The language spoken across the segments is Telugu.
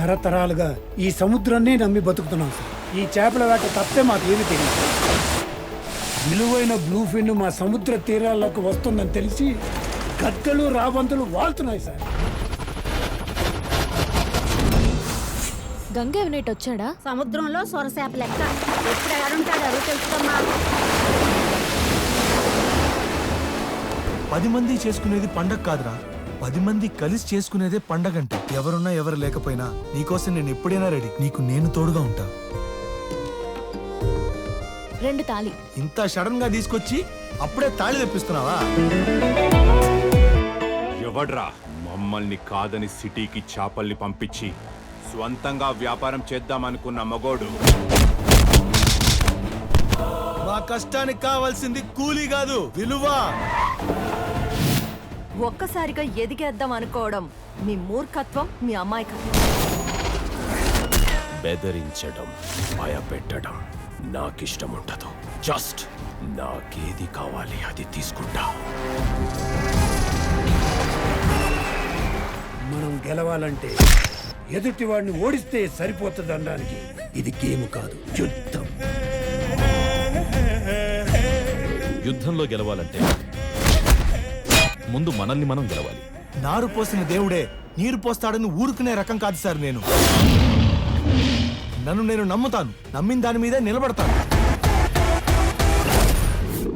తరతరాలుగా ఈ సముద్రాన్ని నమ్మి బతుకుతున్నాం సార్. ఈ చేపల వేట తప్పే మాకేమీ తెలియదు. విలువైన బ్లూ ఫిన్ మా సముద్ర తీరాల్లోకి వస్తుందని తెలిసి గద్దలు రాబంతులు వాళ్తున్నాయి సార్. గంగ ఎవనేటి వచ్చాడా? సముద్రంలో సొరసేప లెక్క. ఎప్పుడు ఎవరుంటాడు ఎవరు తెలుసుకమ్మా. పది మంది చేసుకునేది పండగ కాదురా. పది మంది కలిసి చేసుకునేదే పండగంటే. ఎవరున్నా ఎవరు లేకపోయినా నీకోసం నేను ఎప్పుడైనా రెడీ. నీకు నేను తోడుగా ఉంటా. రెండు తాలి ఇంత సడన్గా తీసుకొచ్చి అప్పుడే తాళి తెప్పిస్తున్నావా? ఎవడ్రా మమ్మల్ని కాదని సిటీకి చేపల్ని పంపించి స్వంతంగా వ్యాపారం చేద్దామనుకున్న మగోడు? మా కష్టానికి కావాల్సింది కూలీ కాదు విలువ. ఒక్కసారిగా ఎదిగేద్దాం అనుకోవడం మీ మూర్ఖత్వం మీ అమాయకత్వం. బెదిరించడం భయపెట్టడం నాకిష్టం ఉండదు జస్ట్ నాకేది కావాలి అది తీసుకుంటా. మనం గెలవాలంటే ఎదుటి వాడిని ఓడిస్తే సరిపోతుంది అనడానికి ఇది గేమ్ కాదు యుద్ధం. యుద్ధంలో గెలవాలంటే ముందు మనల్ని మనం గెలవాలి నారు పోసిన దేవుడే నీరు పోస్తాడని ఊరుకునే రకం కాదు సార్ నేను నన్ను నేను నమ్ముతాను నమ్మిన దాని మీదే నిలబడతాను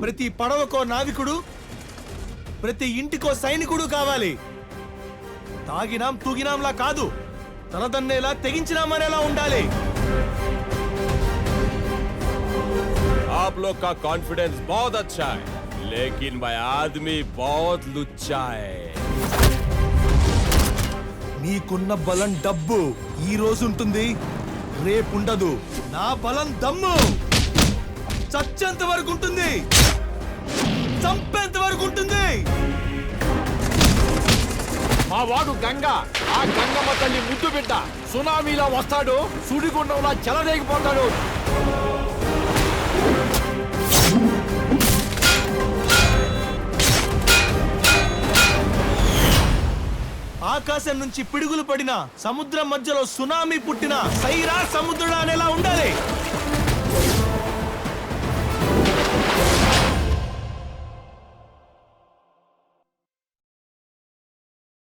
ప్రతి పడవకో నావికుడు ప్రతి ఇంటికో సైనికుడు కావాలి తాగినాం తూగినాంలా కాదు తలదన్నేలా తెగించినామనేలా ఉండాలి आप लोग का कॉन्फिडेंस बहुत अच्छा है लेकिन भाई आदमी बहुत लुच्चा है నీకున్న బలం డబ్బు ఈ రోజు ఉంటుంది రేపుండదు నా బలం దమ్ము చచ్చేంత వరకు ఉంటుంది చంపేంత వరకు ఉంటుంది మా వాడు గంగ ఆ గంగమ్మ తల్లి ముద్దు బిడ్డ సునామీలా వస్తాడు సుడిగుండంలా చెలరేగిపోతాడు ఆకాశం నుంచి పిడుగులు పడిన సముద్రం మధ్యలో సునామీ పుట్టిన సైరా సముద్రుడా అనేలా ఉండాలి.